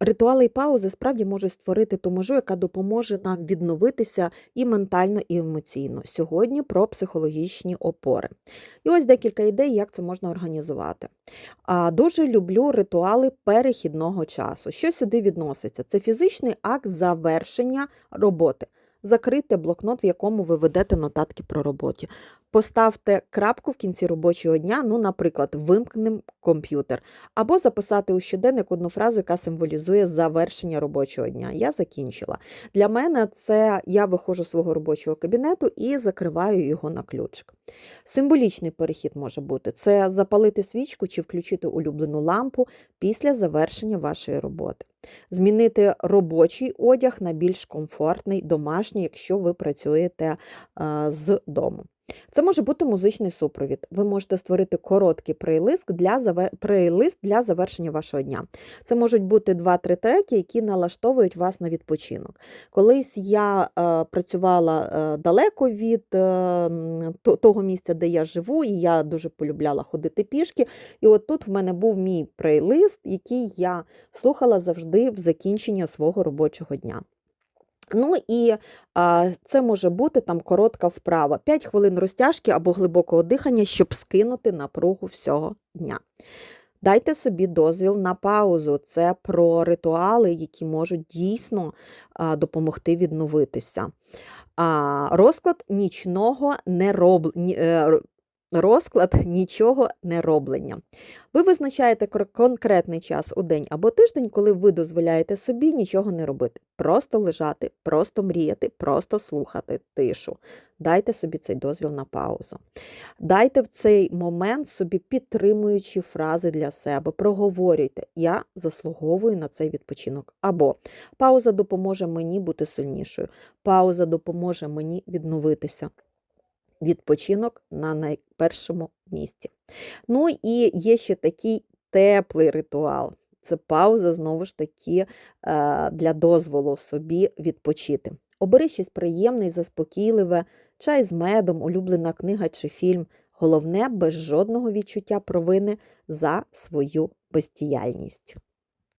Ритуали і паузи справді можуть створити ту межу, яка допоможе нам відновитися і ментально, і емоційно. Сьогодні про психологічні опори. І ось декілька ідей, як це можна організувати. А, Дуже люблю ритуали перехідного часу. Що сюди відноситься? Це фізичний акт завершення роботи. Закрийте блокнот, в якому ви ведете нотатки про роботі. Поставте крапку в кінці робочого дня, ну, наприклад, вимкнем комп'ютер, або записати у щоденник одну фразу, яка символізує завершення робочого дня. Я закінчила. Для мене це я виходжу з свого робочого кабінету і закриваю його на ключик. Символічний перехід може бути це запалити свічку чи включити улюблену лампу після завершення вашої роботи. Змінити робочий одяг на більш комфортний, домашній, якщо ви працюєте а, з дому. Це може бути музичний супровід. Ви можете створити короткий плейлист для плейлист для завершення вашого дня. Це можуть бути 2-3 треки, які налаштовують вас на відпочинок. Колись я е, працювала е, далеко від е, того місця, де я живу, і я дуже полюбляла ходити пішки. І от тут в мене був мій плейлист, який я слухала завжди в закінчення свого робочого дня. Ну і а, це може бути там коротка вправа, 5 хвилин розтяжки або глибокого дихання, щоб скинути напругу всього дня. Дайте собі дозвіл на паузу. Це про ритуали, які можуть дійсно допомогти відновитися. Розклад нічного не роб... Розклад нічого не роблення. Ви визначаєте конкретний час у день або тиждень, коли ви дозволяєте собі нічого не робити. Просто лежати, просто мріяти, просто слухати тишу. Дайте собі цей дозвіл на паузу. Дайте в цей момент собі підтримуючі фрази для себе. Проговорюйте, я заслуговую на цей відпочинок. Або пауза допоможе мені бути сильнішою. Пауза допоможе мені відновитися. Відпочинок на найпершому місці. Ну і є ще такий теплий ритуал. Це пауза, знову ж таки, е, для дозволу собі відпочити. Обери щось приємне і заспокійливе, чай з медом, улюблена книга чи фільм. Головне, без жодного відчуття провини за свою бездіяльність.